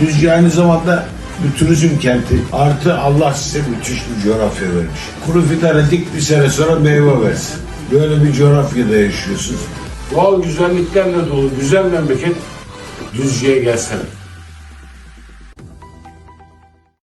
Düzce aynı zamanda bir turizm kenti. Artı Allah size müthiş bir coğrafya vermiş. Kuru fidanı dik bir sene sonra meyve versin. Böyle bir coğrafyada yaşıyorsunuz. Doğal güzelliklerle dolu güzel memleket Düzce'ye gelsene.